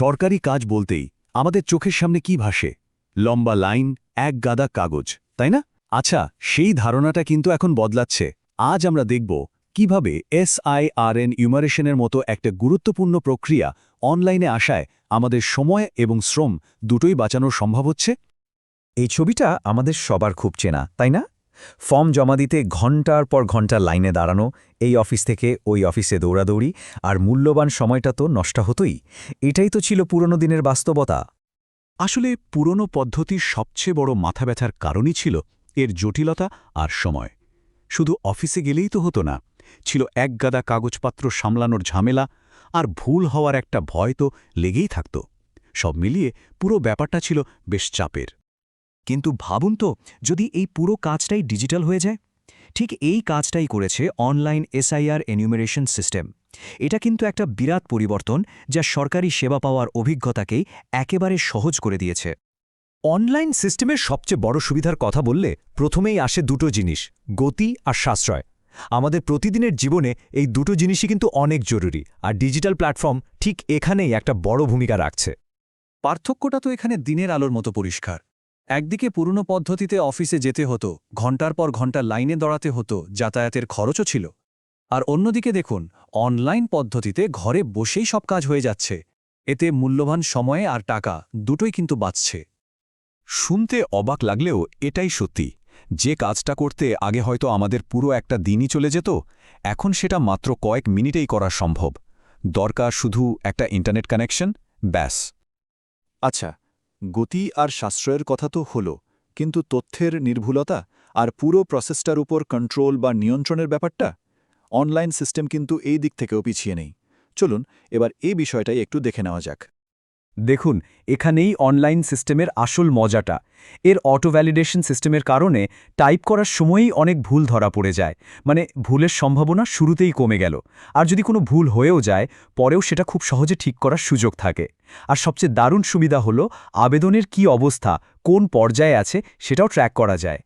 সরকারি কাজ বলতেই আমাদের চোখের সামনে কি ভাসে? লম্বা লাইন, এক গাদা কাগজ, তাই না? আচ্ছা সেই ধারণাটা কিন্তু এখন বদলাচ্ছে। আজ আমরা দেখব কীভাবে এসআইআরএন ইউমারেশনের মতো একটা গুরুত্বপূর্ণ প্রক্রিয়া অনলাইনে আসায় আমাদের সময় এবং শ্রম দুটোই বাঁচানো সম্ভব হচ্ছে? এই ছবিটা আমাদের সবার খুব চেনা, তাই না? ফর্ম জমা দিতে ঘণ্টার পর ঘণ্টা লাইনে দাঁড়ানো, এই অফিস থেকে ওই অফিসে দৌড়াদৌড়ি আর মূল্যবান সময়টা তো নষ্ট হতোই। এটাই তো ছিল পুরনো দিনের বাস্তবতা। আসলে পুরনো পদ্ধতির সবচেয়ে বড় মাথা ব্যথার কারণই ছিল এর জটিলতা আর সময়। শুধু অফিসে গেলেই তো হতো না, ছিল এক গাদা কাগজপত্র সামলানোর ঝামেলা আর ভুল হওয়ার একটা ভয় তো লেগেই থাকত। সব মিলিয়ে পুরো ব্যাপারটা ছিল বেশ চাপের। কিন্তু ভাবুন তো, যদি এই পুরো কাজটাই ডিজিটাল হয়ে যায়? ঠিক এই কাজটাই করেছে অনলাইন এসআইআর এনিউমারেশন সিস্টেম। এটা কিন্তু একটা বিরাট পরিবর্তন যা সরকারি সেবা পাওয়ার অভিজ্ঞতাকেই একেবারে সহজ করে দিয়েছে। অনলাইন সিস্টেমের সবচেয়ে বড় সুবিধার কথা বললে প্রথমেই আসে দুটো জিনিস, গতি আর সাশ্রয়। আমাদের প্রতিদিনের জীবনে এই দুটো জিনিসই কিন্তু অনেক জরুরি, আর ডিজিটাল প্ল্যাটফর্ম ঠিক এখানেই একটা বড় ভূমিকা রাখছে। পার্থক্যটা তো এখানে দিনের আলোর মতো পরিষ্কার। একদিকে পুরনো পদ্ধতিতে অফিসে যেতে হতো ঘণ্টার পর ঘণ্টা লাইনে দাঁড়াতে হতো, যাতায়াতের খরচও ছিল। আর অন্যদিকে দেখুন, অনলাইন পদ্ধতিতে ঘরে বসেই সব কাজ হয়ে যাচ্ছে। এতে মূল্যবান সময়ে আর টাকা দুটোই কিন্তু বাঁচছে। শুনতে অবাক লাগলেও এটাই সত্যি। যে কাজটা করতে আগে হয়তো আমাদের পুরো একটা দিনই চলে যেত, এখন সেটা মাত্র কয়েক মিনিটেই করা সম্ভব। দরকার শুধু একটা ইন্টারনেট কানেকশন ব্যাস। আচ্ছা গতি আর সাশ্রয়ের কথা তো হলো, কিন্তু তথ্যের নির্ভুলতা আর পুরো প্রসেসটার উপর কন্ট্রোল বা নিয়ন্ত্রণের ব্যাপারটা? অনলাইন সিস্টেম কিন্তু এই দিক থেকেও পিছিয়ে নেই। চলুন, এবার এই বিষয়টাই একটু দেখে নেওয়া যাক। দেখুন, এখানেই অনলাইন সিস্টেমের আসল মজাটা। এর অটো ভ্যালিডেশন সিস্টেমের কারণে টাইপ করার সময়েই অনেক ভুল ধরা পড়ে যায়। মানে ভুলের সম্ভাবনা শুরুতেই কমে গেল। আর যদি কোনো ভুল হয়েও যায়, পরেও সেটা খুব সহজে ঠিক করার সুযোগ থাকে। আর সবচেয়ে দারুণ সুবিধা হলো, আবেদনের কি অবস্থা, কোন পর্যায়ে আছে, সেটাও ট্র্যাক করা যায়।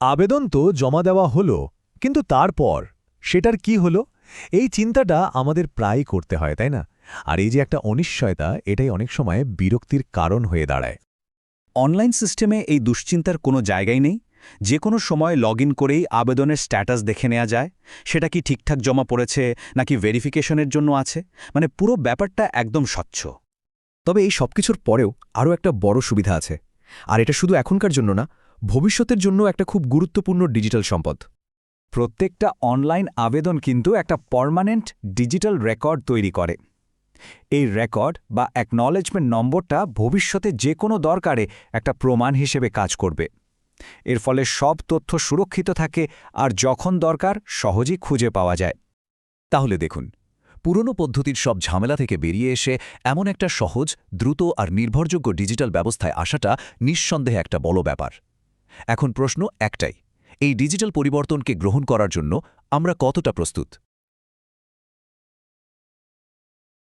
আবেদন তো জমা দেওয়া হলো, কিন্তু তারপর, সেটার কি হলো? এই চিন্তাটা আমাদের প্রায়ই করতে হয়, তাই না? আর এই যে একটা অনিশ্চয়তা এটাই অনেক সময় বিরক্তির কারণ হয়ে দাঁড়ায়। অনলাইন সিস্টেমে এই দুশ্চিন্তার কোনো জায়গাই নেই। যে কোনো সময় লগ করেই আবেদনের স্ট্যাটাস দেখে নেওয়া যায়। সেটা কি ঠিকঠাক জমা পড়েছে নাকি ভেরিফিকেশনের জন্য আছে? মানে পুরো ব্যাপারটা একদম স্বচ্ছ। তবে এই সবকিছুর পরেও আরও একটা বড় সুবিধা আছে। আর এটা শুধু এখনকার জন্য না ভবিষ্যতের জন্য একটা খুব গুরুত্বপূর্ণ ডিজিটাল সম্পদ। প্রত্যেকটা অনলাইন আবেদন কিন্তু একটা পার্মানেন্ট ডিজিটাল রেকর্ড তৈরি করে। এই রেকর্ড বা অ্যাকনলেজমেন্ট নম্বরটা ভবিষ্যতে যে কোনো দরকারে একটা প্রমাণ হিসেবে কাজ করবে। এর ফলে সব তথ্য সুরক্ষিত থাকে আর যখন দরকার সহজেই খুঁজে পাওয়া যায়। তাহলে দেখুন, পুরনো পদ্ধতির সব ঝামেলা থেকে বেরিয়ে এসে এমন একটা সহজ, দ্রুত আর নির্ভরযোগ্য ডিজিটাল ব্যবস্থায় আসাটা নিঃসন্দেহে একটা বড় ব্যাপার। এখন প্রশ্ন একটাই, এই ডিজিটাল পরিবর্তনকে গ্রহণ করার জন্য আমরা কতটা প্রস্তুত?